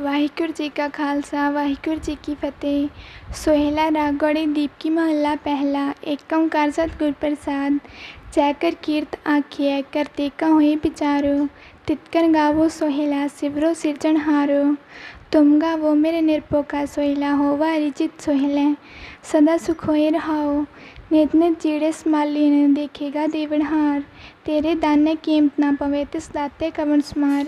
ਵਾਹਿਗੁਰੂ ਜੀ ਕਾ ਖਾਲਸਾ ਵਾਹਿਗੁਰੂ ਜੀ ਕੀ ਫਤਿਹ ਸੋਹਿਲਾ ਰਾਗ ਗੌੜੀ ਦੀਪ ਕੀ ਮਹੱਲਾ ਪਹਿਲਾ ਏਕ ਓੰਕਾਰ ਸਤਿਗੁਰ ਪ੍ਰਸਾਦ ਜੈ ਕਰ ਕੀਰਤ ਆਖੀਐ ਕਰਤੇ ਕਾ ਹੋਏ ਵਿਚਾਰੋ ਤਿਤਕਰ ਗਾਵੋ ਸੋਹਿਲਾ ਸਿਵਰੋ ਸਿਰਜਣਹਾਰੋ तुम गावो, मेरे निरपोका सोहिला होवा रिजित सोहिले। सदा सुखोए रहाओ। नित नित जीड़े समाली ने देखेगा देवनहार तेरे दाने कीमत ना पवे, तिस दाते कवन समार।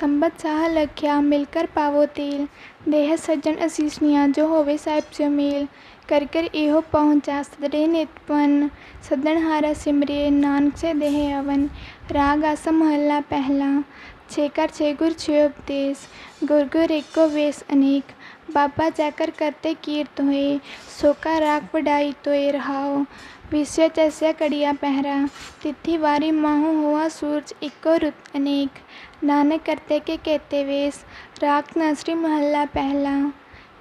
संबत साह लख्या, मिलकर पावो तेल। देह सज्जन असीसनिया जो होवे साहिब से मेल। कर कर इहो पहुँचा, सदरे नितपन सदन हारा सिमरे, नानक से देह अवन। राग आसम हल्ला पहला। छेकर छेगुर छेउपदेस गुर गुर एको वेश अनेक। बाबा जाकर करते कीर्त हुए सोका राख बडाई तोय रहाओ। विश्व चस्या कड़िया पहरा। तिथि वारी माहू हुआ सूरज इको रुत अनेक। नानक करते के कहते वेश। राख नासरी महल्ला पहला।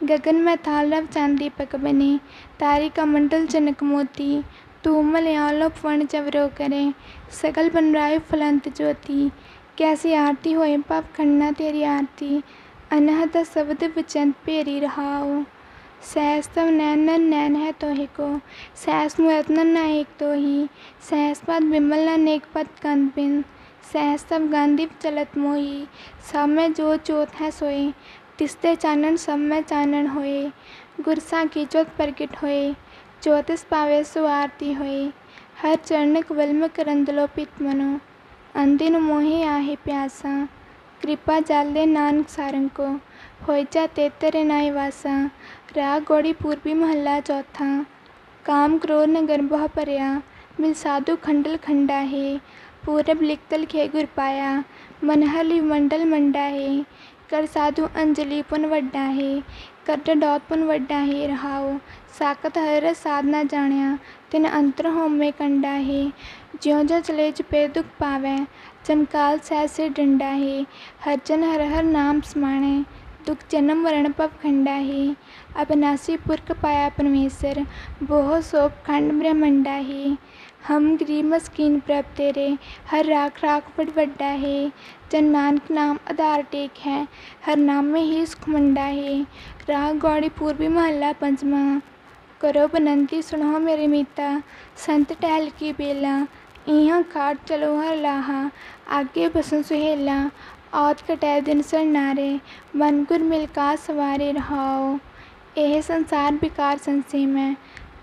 गगन में थालव चांदी पक बने। तारी का मंडल जनक मोती। तूमल यालो फण जवरो करे। सकल बनराय फलंत ज्योति। कैसी आरती होए पाप खन्ना तेरी आरती। अनहत शब्द बचंत पेरी रहाओ। सहस तव नैन नन है तोहि को। सहस मुरत्न न एक तो ही सहस पद विमल न नेक पद कंद बिन। सहस तब गांधी चलत मोही। सब में जो चोत है सोए तिसते चानन सब में चानन होए गुरसा की चोत प्रकट होए चौतिस पावे सो आरती होए हर चरण कवल में करंदलो पित मनो। अंदिन मोहे आहे प्यासा, कृपा जाले नानक सारंग को होइचा तेतरे नाय वासा, राग गौड़ी पूर्वी महला चौथा, काम क्रोध न गर्भ परया, मिल साधु खंडल खंडा है पूरब लिखतल खे गुर पाया मनहली मंडल मंडा है कर साधु अंजलि पुन वड्डा है कर डौत पुन वड्डा है रहाओ साकत हर साधना जाणिया तिन अंतर होमे कंडा है ज्यों ज्यों चले जपे दुख पावै चमकाल सह से डंडा है हर जन हर हर नाम स्माणे दुख जन्म मरण पव खंडा है अबनासी पुरख पाया परमेश्वर बोह सोप खंड ब्रह्मंडा है हम हम हमगिरी मस्कीन प्रभ तेरे, हर राख राख बड़ बड्डा है। जन नानक नाम आधार टेक है, हर नाम में ही सुखमंडा है। राग गौड़ी पूर्वी महला पंचमा करो बनंती सुनो मेरे मीता। संत टहल की बेला इहा काट चलो हर लाहा। आगे बसन सुहेला, औत कटै दिन सर नारे। मन गुर मिलका सवारे रहाओ। यह संसार विकार संसी में,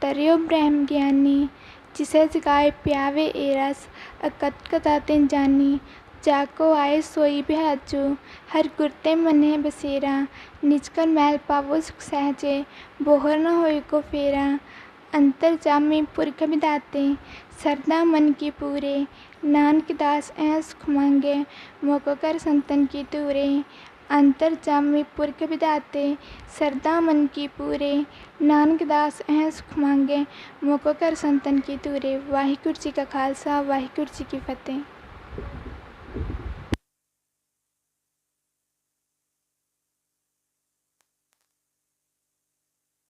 तरियो ब्रह्म ज्ञानी। जिसजगाय प्यावे एरस अकतकता तिन जानी। जाको आए सोई बिहाजू, हर गुरते मने बसेरा। निजकर मैल पावो सुख सहजे, बोहर न हो को फेरा। अंतर जामे पुरख बिदाते, सरदा मन की पूरे। नानक दास ऐ सुख मांगे, मोको कर संतन की तूरे अंतर जामी पुरख विदाते सरदा मन की पूरे नानक दास ऐ सुख मांगे मोको कर संतन की तूरे वाहिगुरु जी का खालसा वाहिगुरु जी की फतेह